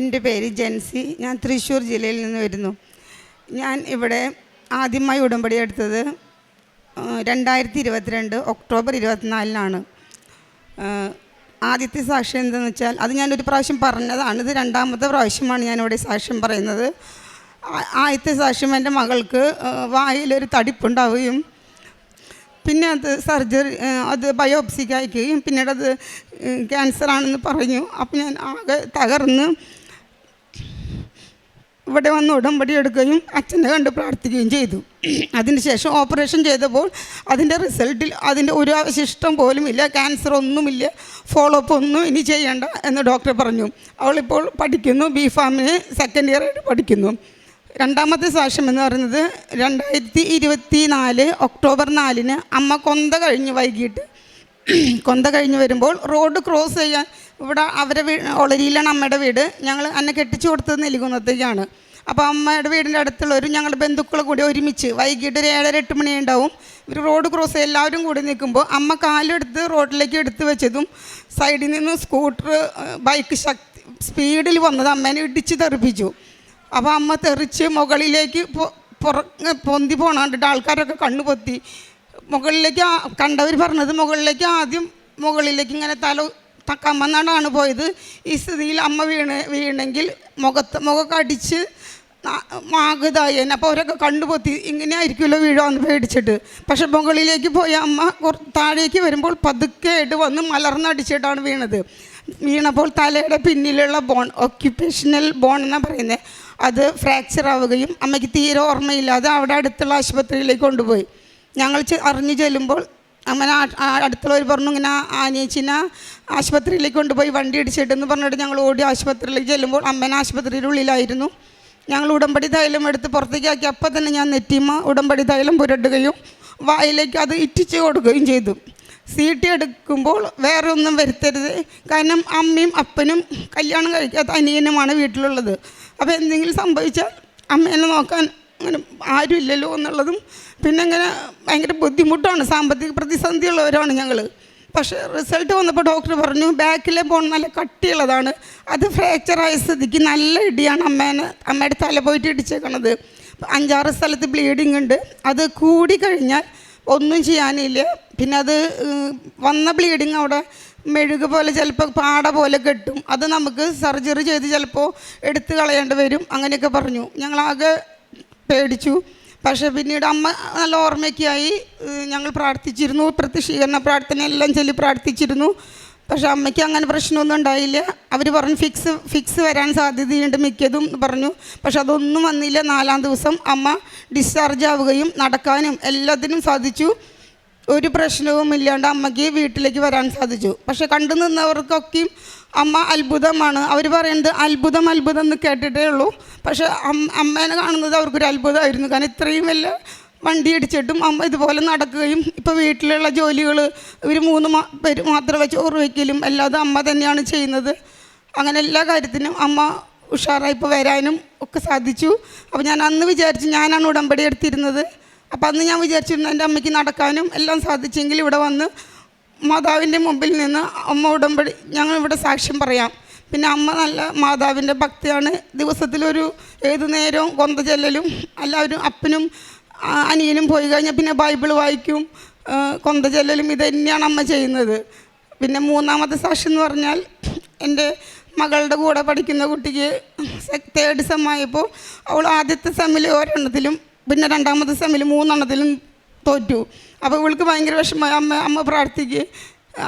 എന്റെ പേര് ജെൻസി. ഞാൻ തൃശ്ശൂർ ജില്ലയിൽ നിന്ന് വരുന്നു. ഞാൻ ഇവിടെ ആദ്യമായി ഉടമ്പടി എടുത്തത് രണ്ടായിരത്തി ഇരുപത്തിരണ്ട് ഒക്ടോബർ ഇരുപത്തിനാലിനാണ്. ആദ്യത്തെ സാക്ഷ്യം എന്താണെന്ന് വെച്ചാൽ അത് ഞാനൊരു പ്രാവശ്യം പറഞ്ഞതാണ്. ഇത് രണ്ടാമത്തെ പ്രാവശ്യമാണ് ഞാനിവിടെ സാക്ഷ്യം പറയുന്നത്. ആദ്യത്തെ സാക്ഷ്യം എന്റെ മകൾക്ക് വായിലൊരു തടിപ്പുണ്ടാവുകയും പിന്നെ അത് സർജറി അത് ബയോപ്സിക്ക് അയക്കുകയും പിന്നീട് അത് ക്യാൻസറാണെന്ന് പറഞ്ഞു. അപ്പോൾ ഞാൻ ആകെ തകർന്ന് ഇവിടെ വന്ന് ഉടമ്പടി എടുക്കുകയും അച്ഛനെ കണ്ട് പ്രാർത്ഥിക്കുകയും ചെയ്തു. അതിനുശേഷം ഓപ്പറേഷൻ ചെയ്തപ്പോൾ അതിന്റെ റിസൾട്ടിൽ അതിന്റെ ഒരു അവശിഷ്ടം പോലും ഇല്ല ക്യാൻസർ ഒന്നുമില്ല ഫോളോ അപ്പ് ഒന്നും ഇനി ചെയ്യേണ്ട എന്ന് ഡോക്ടർ പറഞ്ഞു. അവളിപ്പോൾ പഠിക്കുന്നു ബി ഫാമിന് സെക്കൻഡ് ഇയർ ആയിട്ട് പഠിക്കുന്നു. രണ്ടാമത്തെ സാക്ഷ്യം എന്ന് പറയുന്നത് രണ്ടായിരത്തി ഇരുപത്തി നാല് ഒക്ടോബർ നാലിന് അമ്മ കൊന്ത കഴിഞ്ഞ് വൈകിട്ട്. കൊന്ത കഴിഞ്ഞ് വരുമ്പോൾ റോഡ് ക്രോസ് ചെയ്യാൻ ഇവിടെ അവരെ വീ ഒളരിയിലാണ് അമ്മയുടെ വീട്. ഞങ്ങൾ എന്നെ കെട്ടിച്ചു കൊടുത്തത് നെല്ലികുന്നത്തേക്കാണ്. അപ്പോൾ അമ്മയുടെ വീടിന്റെ ഒരു ഞങ്ങളുടെ ബന്ധുക്കൾ കൂടി ഒരുമിച്ച് വൈകിട്ട് ഒരു ഏഴര എട്ട് മണി ഉണ്ടാവും. ഇവർ റോഡ് ക്രോസ് എല്ലാവരും കൂടി നിൽക്കുമ്പോൾ അമ്മ കാലെടുത്ത് റോഡിലേക്ക് എടുത്തു വെച്ചതും സൈഡിൽ നിന്ന് സ്കൂട്ടർ ബൈക്ക് ശക്തി സ്പീഡിൽ വന്നത് അമ്മേനെ ഇടിച്ച് തെറിപ്പിച്ചു. അപ്പോൾ അമ്മ തെറിച്ച് മുകളിലേക്ക് പുറ പൊന്തി പോണ കണ്ടിട്ട് ആൾക്കാരൊക്കെ കണ്ണു പൊത്തി. മുകളിലേക്ക് കണ്ടവർ പറഞ്ഞത് മുകളിലേക്ക് ആദ്യം മുകളിലേക്ക് ഇങ്ങനെ തല കമന്നാണ്ടാണ് പോയത്. ഈ സ്ഥിതിയിൽ അമ്മ വീണ് വീണെങ്കിൽ മുഖത്ത് മുഖമൊക്കെ അടിച്ച് മാകതായി തന്നെ അപ്പോൾ അവരൊക്കെ കണ്ടുപൊത്തി ഇങ്ങനെ ആയിരിക്കുമല്ലോ വീഴാന്ന് പേടിച്ചിട്ട്. പക്ഷെ മുകളിലേക്ക് പോയ അമ്മ താഴേക്ക് വരുമ്പോൾ പതുക്കെ ആയിട്ട് വന്ന് മലർന്നടിച്ചിട്ടാണ് വീണത്. വീണപ്പോൾ തലയുടെ പിന്നിലുള്ള ബോൺ ഓക്യുപ്പേഷണൽ ബോൺ എന്നാണ് പറയുന്നത് അത് ഫ്രാക്ചർ ആവുകയും അമ്മയ്ക്ക് തീരെ ഓർമ്മയില്ലാതെ അവിടെ അടുത്തുള്ള ആശുപത്രിയിലേക്ക് കൊണ്ടുപോയി. ഞങ്ങൾ അറിഞ്ഞു ചെല്ലുമ്പോൾ അങ്ങനെ അടുത്തുള്ളവർ പറഞ്ഞു ഇങ്ങനെ ആനേച്ചിനെ ആശുപത്രിയിലേക്ക് കൊണ്ടുപോയി വണ്ടി ഇടിച്ചിട്ടെന്ന് പറഞ്ഞിട്ട് ഞങ്ങൾ ഓടി ആശുപത്രിയിലേക്ക് ചെല്ലുമ്പോൾ അമ്മേനെ ആശുപത്രിയുടെ ഉള്ളിലായിരുന്നു ഞങ്ങൾ ഉടമ്പടി തൈലം എടുത്ത് പുറത്തേക്കാക്കി അപ്പം തന്നെ ഞാൻ നെറ്റിമ ഉടമ്പടി തൈലം പുരട്ടുകയും വായിലേക്ക് അത് ഇറ്റിച്ച് കൊടുക്കുകയും ചെയ്തു. സീട്ടി എടുക്കുമ്പോൾ വേറെ ഒന്നും വരുത്തരുത്. കാരണം അമ്മയും അപ്പനും കല്യാണം കഴിക്കാത്ത അനിയനുമാണ് വീട്ടിലുള്ളത്. അപ്പോൾ എന്തെങ്കിലും സംഭവിച്ചാൽ അമ്മേനെ നോക്കാൻ അങ്ങനെ ആരുമില്ലല്ലോ എന്നുള്ളതും പിന്നെ അങ്ങനെ ഭയങ്കര ബുദ്ധിമുട്ടാണ്. സാമ്പത്തിക പ്രതിസന്ധിയുള്ളവരാണ് ഞങ്ങൾ പക്ഷേ റിസൾട്ട് വന്നപ്പോൾ ഡോക്ടർ പറഞ്ഞു ബാക്കിലെ ബോൺ നല്ല കട്ടിയുള്ളതാണ്. അത് ഫ്രാക്ചറായ സ്ഥിതിക്ക് നല്ല ഇടിയാണ് അമ്മേനെ. അമ്മയുടെ തല പോയിട്ട് ഇടിച്ചേക്കണത്. അഞ്ചാറ് സ്ഥലത്ത് ബ്ലീഡിങ് ഉണ്ട്. അത് കൂടി കഴിഞ്ഞാൽ ഒന്നും ചെയ്യാനില്ല. പിന്നെ അത് വന്ന ബ്ലീഡിങ് അവിടെ മെഴുക് പോലെ ചിലപ്പോൾ പാട പോലെ കെട്ടും. അത് നമുക്ക് സർജറി ചെയ്ത് ചിലപ്പോൾ എടുത്തു കളയേണ്ടി വരും. അങ്ങനെയൊക്കെ പറഞ്ഞു. ഞങ്ങളാകെ പേടിച്ചു. പക്ഷേ പിന്നീട് അമ്മ നല്ല ഓർമ്മയ്ക്കായി ഞങ്ങൾ പ്രാർത്ഥിച്ചിരുന്നു. പ്രത്യക്ഷീകരണ പ്രാർത്ഥന എല്ലാം ചൊല്ലി പ്രാർത്ഥിച്ചിരുന്നു. പക്ഷേ അമ്മയ്ക്ക് അങ്ങനെ പ്രശ്നമൊന്നും ഉണ്ടായില്ല. അവർ പറഞ്ഞു ഫിക്സ് ഫിക്സ് വരാൻ സാധ്യതയുണ്ട് മിക്കതും പറഞ്ഞു. പക്ഷെ അതൊന്നും വന്നില്ല. നാലാം ദിവസം അമ്മ ഡിസ്ചാർജ് ആവുകയും നടക്കാനും എല്ലാത്തിനും സാധിച്ചു. ഒരു പ്രശ്നവും ഇല്ലാണ്ട് അമ്മയ്ക്ക് വീട്ടിലേക്ക് വരാൻ സാധിച്ചു. പക്ഷെ കണ്ടു നിന്നവർക്കൊക്കെയും അമ്മ അത്ഭുതമാണ്. അവർ പറയുന്നത് അത്ഭുതം അത്ഭുതം എന്ന് കേട്ടിട്ടേ ഉള്ളൂ. പക്ഷെ അമ്മേനെ കാണുന്നത് അവർക്കൊരു അത്ഭുതമായിരുന്നു. കാരണം ഇത്രയും വലിയ വണ്ടി ഇടിച്ചിട്ടും അമ്മ ഇതുപോലെ നടക്കുകയും ഇപ്പോൾ വീട്ടിലുള്ള ജോലികൾ ഇവർ മൂന്ന് പേര് മാത്രമേ ചോറ് വയ്ക്കലും അല്ലാതെ അമ്മ തന്നെയാണ് ചെയ്യുന്നത്. അങ്ങനെ എല്ലാ കാര്യത്തിനും അമ്മ ഉഷാറായി ഇപ്പോൾ വരാനും ഒക്കെ സാധിച്ചു. അപ്പോൾ ഞാൻ അന്ന് വിചാരിച്ചു ഞാനാണ് ഉടമ്പടി എടുത്തിരുന്നത്. അപ്പോൾ അന്ന് ഞാൻ വിചാരിച്ചിരുന്നു എന്റെ അമ്മയ്ക്ക് നടക്കാനും എല്ലാം സാധിച്ചെങ്കിൽ ഇവിടെ വന്ന് മാതാവിന്റെ മുമ്പിൽ നിന്ന് അമ്മ ഉടമ്പടി ഞങ്ങൾ ഇവിടെ സാക്ഷ്യം പറയാം. പിന്നെ അമ്മ നല്ല മാതാവിന്റെ ഭക്തിയാണ്. ദിവസത്തിലൊരു ഏതു നേരവും കൊന്ത ചെല്ലലും എല്ലാവരും അപ്പനും അനിയനും പോയി കഴിഞ്ഞാൽ പിന്നെ ബൈബിൾ വായിക്കും. കൊന്ത ചെല്ലലും ഇത് തന്നെയാണ് അമ്മ ചെയ്യുന്നത്. പിന്നെ മൂന്നാമത്തെ സാക്ഷി എന്ന് പറഞ്ഞാൽ എന്റെ മകളുടെ കൂടെ പഠിക്കുന്ന കുട്ടിക്ക് തേർഡ് സെമ്മായപ്പോൾ അവൾ ആദ്യത്തെ സെമ്മിൽ ഒരെണ്ണത്തിലും പിന്നെ രണ്ടാമത്തെ സെമ്മിൽ മൂന്നെണ്ണത്തിലും തോറ്റു. അപ്പോൾ ഇവൾക്ക് ഭയങ്കര വിഷമമായി അമ്മ അമ്മ പ്രാർത്ഥിക്കുക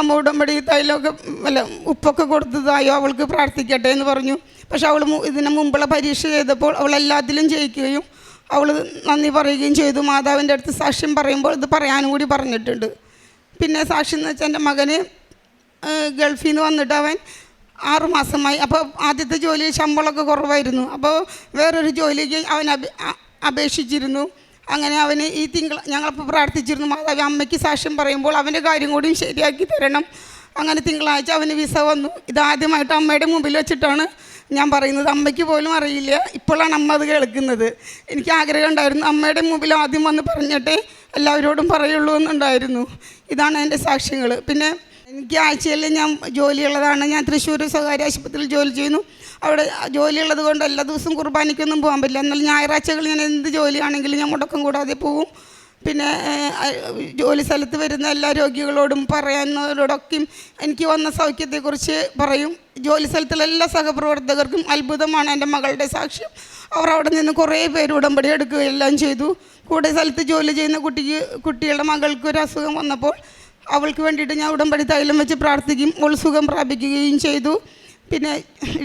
അമ്മ ഉടമ്പടി തൈലമൊക്കെ അല്ല ഉപ്പൊക്കെ കൊടുത്തതായോ അവൾക്ക് പ്രാർത്ഥിക്കട്ടെ എന്ന് പറഞ്ഞു. പക്ഷെ അവൾ ഇതിന് മുമ്പുള്ള പരീക്ഷ ചെയ്തപ്പോൾ അവൾ എല്ലാത്തിലും ജയിക്കുകയും അവൾ നന്ദി പറയുകയും ചെയ്തു. മാതാവിന്റെ അടുത്ത് സാക്ഷ്യം പറയുമ്പോൾ ഇത് പറയാനും കൂടി പറഞ്ഞിട്ടുണ്ട്. പിന്നെ സാക്ഷി എന്ന് വെച്ചാൽ എന്റെ മകന് ഗൾഫിൽ നിന്ന് വന്നിട്ട് അവൻ ആറ് മാസമായി. അപ്പോൾ ആദ്യത്തെ ജോലി ശമ്പളമൊക്കെ കുറവായിരുന്നു. അപ്പോൾ വേറൊരു ജോലിക്ക് അവൻ അപേ അപേക്ഷിച്ചിരുന്നു. അങ്ങനെ അവന് ഈ തിങ്കൾ ഞങ്ങളപ്പോൾ പ്രാർത്ഥിച്ചിരുന്നു മാതാവി അമ്മയ്ക്ക് സാക്ഷ്യം പറയുമ്പോൾ അവന്റെ കാര്യം കൂടിയും ശരിയാക്കി തരണം. അങ്ങനെ തിങ്കളാഴ്ച അവന് വിസ വന്നു. ഇതാദ്യമായിട്ട് അമ്മയുടെ മുമ്പിൽ വെച്ചിട്ടാണ് ഞാൻ പറയുന്നത്. അമ്മയ്ക്ക് പോലും അറിയില്ല. ഇപ്പോഴാണ് അമ്മ അത് കേൾക്കുന്നത്. എനിക്ക് ആഗ്രഹം ഉണ്ടായിരുന്നു. അമ്മയുടെ മുമ്പിൽ ആദ്യം വന്ന് പറഞ്ഞിട്ടേ എല്ലാവരോടും പറയുള്ളൂ എന്നുണ്ടായിരുന്നു. ഇതാണ് എന്റെ സാക്ഷ്യങ്ങൾ പിന്നെ എനിക്ക് ആഴ്ചയിൽ ഞാൻ ജോലിയുള്ളതാണ്. ഞാൻ തൃശ്ശൂർ സ്വകാര്യ ആശുപത്രിയിൽ ജോലി ചെയ്യുന്നു. അവിടെ ജോലിയുള്ളത് കൊണ്ട് എല്ലാ ദിവസവും കുർബാനയ്ക്കൊന്നും പോകാൻ പറ്റില്ല. എന്നാൽ ഞായറാഴ്ചകൾ ഞാൻ എന്ത് ജോലിയാണെങ്കിലും ഞാൻ മുടക്കം കൂടാതെ പോവും പിന്നെ ജോലി സ്ഥലത്ത് വരുന്ന എല്ലാ രോഗികളോടും പറയുന്നവരോടൊക്കെയും എനിക്ക് വന്ന സൗഖ്യത്തെക്കുറിച്ച് പറയും. ജോലി സ്ഥലത്തുള്ള എല്ലാ സഹപ്രവർത്തകർക്കും അത്ഭുതമാണ് എന്റെ മകളുടെ സാക്ഷ്യം. അവർ അവിടെ നിന്ന് കുറേ പേര് ഉടമ്പടി എടുക്കുകയെല്ലാം ചെയ്തു. കൂടെ സ്ഥലത്ത് ജോലി ചെയ്യുന്ന കുട്ടിക്ക് കുട്ടികളുടെ മകൾക്ക് ഒരു അസുഖം വന്നപ്പോൾ അവൾക്ക് വേണ്ടിയിട്ട് ഞാൻ ഉടമ്പടി തൈലം വെച്ച് പ്രാർത്ഥിക്കും അവൾ സുഖം പ്രാപിക്കുകയും ചെയ്തു. പിന്നെ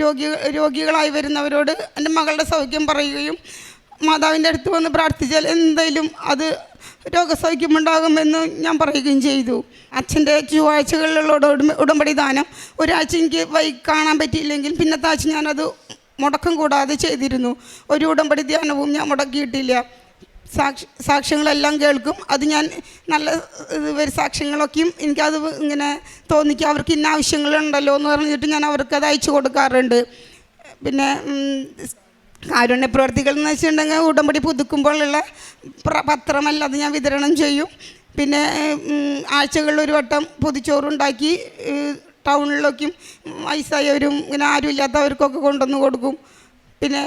രോഗി രോഗികളായി വരുന്നവരോട് എന്റെ മകളുടെ സൗഖ്യം പറയുകയും മാതാവിന്റെ അടുത്ത് വന്ന് പ്രാർത്ഥിച്ചാൽ എന്തായാലും അത് രോഗസൗഖ്യമുണ്ടാകുമെന്ന് ഞാൻ പറയുകയും ചെയ്തു. അച്ഛന്റെ ചൊവ്വാഴ്ചകളിലുള്ള ഉടമ്പടി ദാനം ഒരാഴ്ച എനിക്ക് വൈ കാണാൻ പറ്റിയില്ലെങ്കിൽ പിന്നത്തെ ആഴ്ച ഞാനത് മുടക്കം കൂടാതെ ചെയ്തിരുന്നു. ഒരു ഉടമ്പടി ധ്യാനവും ഞാൻ മുടക്കിയിട്ടില്ല. സാക്ഷി സാക്ഷ്യങ്ങളെല്ലാം കേൾക്കും. അത് ഞാൻ നല്ല ഇത് വരും സാക്ഷ്യങ്ങളൊക്കെയും എനിക്കത് ഇങ്ങനെ തോന്നിക്കും. അവർക്ക് ഇന്ന ആവശ്യങ്ങളുണ്ടല്ലോ എന്ന് പറഞ്ഞിട്ട് ഞാൻ അവർക്ക് അത് അയച്ചു കൊടുക്കാറുണ്ട്. പിന്നെ കാരുണ്യ പ്രവർത്തികൾ എന്ന് വെച്ചിട്ടുണ്ടെങ്കിൽ ഉടമ്പടി പുതുക്കുമ്പോഴുള്ള പത്രമല്ല അത് ഞാൻ വിതരണം ചെയ്യും. പിന്നെ ആഴ്ചകളിൽ ഒരു വട്ടം പൊതിച്ചോറുണ്ടാക്കി ടൗണിലൊക്കെയും ടൗണിലേക്കും വയസ്സായവരും ഇങ്ങനെ ആരുമില്ലാത്തവർക്കൊക്കെ കൊണ്ടുവന്ന് കൊടുക്കും. പിന്നെ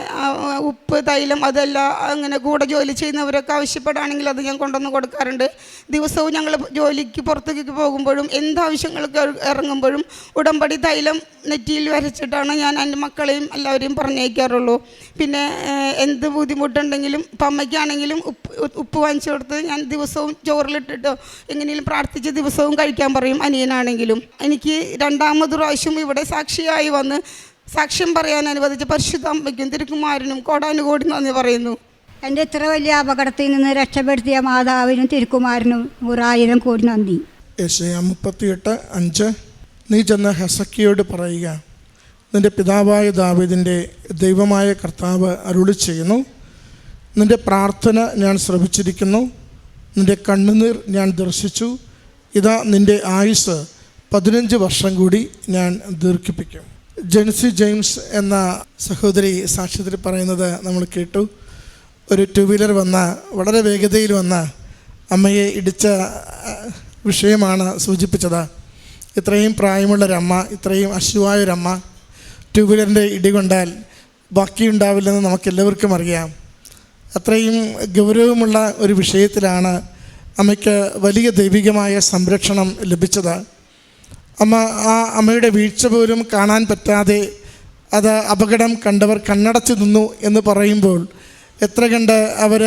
ഉപ്പ് തൈലം അതെല്ലാം അങ്ങനെ കൂടെ ജോലി ചെയ്യുന്നവരൊക്കെ ആവശ്യപ്പെടുകയാണെങ്കിൽ അത് ഞാൻ കൊണ്ടുവന്ന് കൊടുക്കാറുണ്ട്. ദിവസവും ഞങ്ങൾ ജോലിക്ക് പുറത്തേക്ക് പോകുമ്പോഴും എന്താവശ്യങ്ങൾക്ക് ഇറങ്ങുമ്പോഴും ഉടമ്പടി തൈലം നെറ്റിയിൽ വരച്ചിട്ടാണ് ഞാൻ എന്റെ മക്കളെയും എല്ലാവരെയും പറഞ്ഞയക്കാറുള്ളൂ. പിന്നെ എന്ത് ബുദ്ധിമുട്ടുണ്ടെങ്കിലും ഇപ്പം അമ്മയ്ക്കാണെങ്കിലും ഉപ്പ് ഉപ്പ് വാങ്ങിച്ചു കൊടുത്ത് ഞാൻ ദിവസവും ചോറിലിട്ടിട്ടോ എങ്ങനെയും പ്രാർത്ഥിച്ച് ദിവസവും കഴിക്കാൻ പറയും അനിയനാണെങ്കിലും. എനിക്ക് രണ്ടാമത് പ്രാവശ്യം ഇവിടെ സാക്ഷിയായി വന്ന് സാക്ഷ്യം പറയാൻ അനുവദിച്ച പരിശുദ്ധ അമ്മയ്ക്കും തിരുക്കുമാരനും കോടാനുകോടി നന്ദി പറയുന്നു. എന്റെ ഇത്ര വലിയ അപകടത്തിൽ നിന്ന് രക്ഷപ്പെടുത്തിയ മാതാവിനും തിരുക്കുമാരനും നൂറായിരം കോടി നന്ദി. യശയ മുപ്പത്തിയെട്ട് അഞ്ച്. നീ ചെന്ന ഹെസക്കിയോട് പറയുക. നിന്റെ പിതാവായ ദാവിദിന്റെ ദൈവമായ കർത്താവ് അരുളി ചെയ്യുന്നു. നിന്റെ പ്രാർത്ഥന ഞാൻ ശ്രവിച്ചിരിക്കുന്നു. നിന്റെ കണ്ണുനീർ ഞാൻ ദർശിച്ചു. ഇതാ നിന്റെ ആയുസ് പതിനഞ്ച് വർഷം കൂടി ഞാൻ ദീർഘിപ്പിക്കും. ജെൻസി ജെയിംസ് എന്ന സഹോദരി സാക്ഷ്യത്തിൽ പറയുന്നത് നമ്മൾ കേട്ടു. ഒരു ടു വീലർ വന്ന വളരെ വേഗതയിൽ വന്ന അമ്മയെ ഇടിച്ച വിഷയമാണ് സൂചിപ്പിച്ചത്. ഇത്രയും പ്രായമുള്ളൊരമ്മ ഇത്രയും അശുവായൊരമ്മ ടു വീലറിന്റെ ഇടി കൊണ്ടാൽ ബാക്കിയുണ്ടാവില്ലെന്ന് നമുക്കെല്ലാവർക്കും അറിയാം. അത്രയും ഗൗരവമുള്ള ഒരു വിഷയത്തിലാണ് അമ്മയ്ക്ക് വലിയ ദൈവികമായ സംരക്ഷണം ലഭിച്ചത്. അമ്മ ആ അമ്മയുടെ വീഴ്ച പോലും കാണാൻ പറ്റാതെ അത് അപകടം കണ്ടവർ കണ്ണടച്ചു നിന്നു എന്ന് പറയുമ്പോൾ എത്ര കണ്ട് അവർ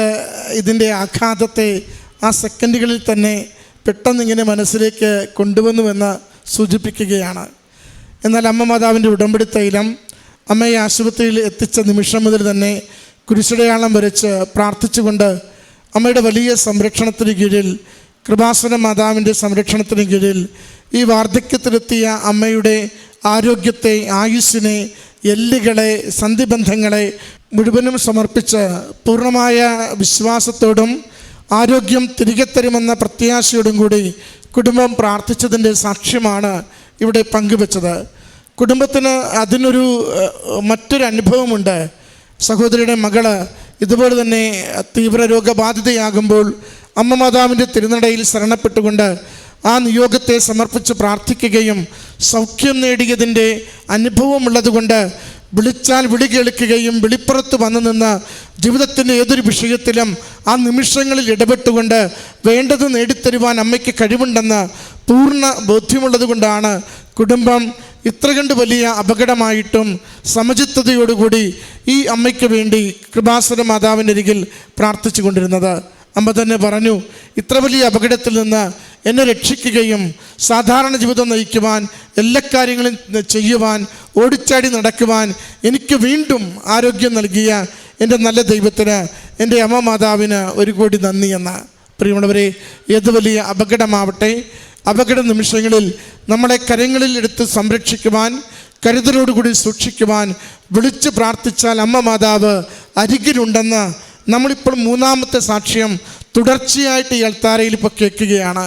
ഇതിന്റെ ആഘാതത്തെ ആ സെക്കൻഡുകളിൽ തന്നെ പെട്ടെന്നിങ്ങനെ മനസ്സിലേക്ക് കൊണ്ടുവന്നുവെന്ന് സൂചിപ്പിക്കുകയാണ്. എന്നാൽ അമ്മ മാതാവിന്റെ ഉടമ്പടി തൈലം അമ്മയെ ആശുപത്രിയിൽ എത്തിച്ച നിമിഷം മുതൽ തന്നെ കുരിശടയാളം വരച്ച് പ്രാർത്ഥിച്ചുകൊണ്ട് അമ്മയുടെ വലിയ സംരക്ഷണത്തിന് കീഴിൽ കൃപാസന മാതാവിന്റെ സംരക്ഷണത്തിന് കീഴിൽ ഈ വാർദ്ധക്യത്തിലെത്തിയ അമ്മയുടെ ആരോഗ്യത്തെ ആയുസ്സിനെ എല്ലുകളെ സന്ധിബന്ധങ്ങളെ മുഴുവനും സമർപ്പിച്ച് പൂർണമായ വിശ്വാസത്തോടും ആരോഗ്യം തിരികെ തരുമെന്ന പ്രത്യാശയോടും കൂടി കുടുംബം പ്രാർത്ഥിച്ചതിന്റെ സാക്ഷ്യമാണ് ഇവിടെ പങ്കുവച്ചത്. കുടുംബത്തിന് അതിനൊരു മറ്റൊരു അനുഭവമുണ്ട്. സഹോദരിയുടെ മകൾ ഇതുപോലെ തന്നെ തീവ്ര രോഗബാധിതയാകുമ്പോൾ അമ്മ മാതാവിന്റെ തിരുനടയിൽ ശരണപ്പെട്ടുകൊണ്ട് ആ നിയോഗത്തെ സമർപ്പിച്ച് പ്രാർത്ഥിക്കുകയും സൗഖ്യം നേടിയതിന്റെ അനുഭവമുള്ളതുകൊണ്ട് വിളിച്ചാൽ വിളി കേൾക്കുകയും വിളിപ്പുറത്ത് വന്നു നിന്ന് ജീവിതത്തിന്റെ ഏതൊരു വിഷയത്തിലും ആ നിമിഷങ്ങളിൽ ഇടപെട്ടുകൊണ്ട് വേണ്ടത് നേടിത്തരുവാൻ അമ്മയ്ക്ക് കഴിവുണ്ടെന്ന് പൂർണ ബോധ്യമുള്ളത് കൊണ്ടാണ് കുടുംബം ഇത്ര കണ്ട് വലിയ അപകടമായിട്ടും സമചിത്തതയോടുകൂടി ഈ അമ്മയ്ക്ക് വേണ്ടി കൃപാസുര മാതാവിന്റെ അരികിൽ പ്രാർത്ഥിച്ചു കൊണ്ടിരുന്നത് അമ്മ തന്നെ പറഞ്ഞു ഇത്ര വലിയ അപകടത്തിൽ നിന്ന് എന്നെ രക്ഷിക്കുകയും സാധാരണ ജീവിതം നയിക്കുവാൻ എല്ലാ കാര്യങ്ങളും ചെയ്യുവാൻ ഓടിച്ചാടി നടക്കുവാൻ എനിക്ക് വീണ്ടും ആരോഗ്യം നൽകിയ എന്റെ നല്ല ദൈവത്തിന് എന്റെ അമ്മ മാതാവിന് ഒരു കോടി നന്ദി എന്ന പ്രിയമുള്ളവരെ ഏത് വലിയ അപകടമാവട്ടെ അപകട നിമിഷങ്ങളിൽ നമ്മളെ കരങ്ങളിൽ എടുത്ത് സംരക്ഷിക്കുവാൻ കരുതലോടുകൂടി സൂക്ഷിക്കുവാൻ വിളിച്ച് പ്രാർത്ഥിച്ചാൽ അമ്മ മാതാവ് അരികിലുണ്ടെന്ന് നമ്മളിപ്പോൾ മൂന്നാമത്തെ സാക്ഷ്യം തുടർച്ചയായിട്ട് ഈ അൾത്താരയിൽ ഇപ്പോൾ കേൾക്കുകയാണ്.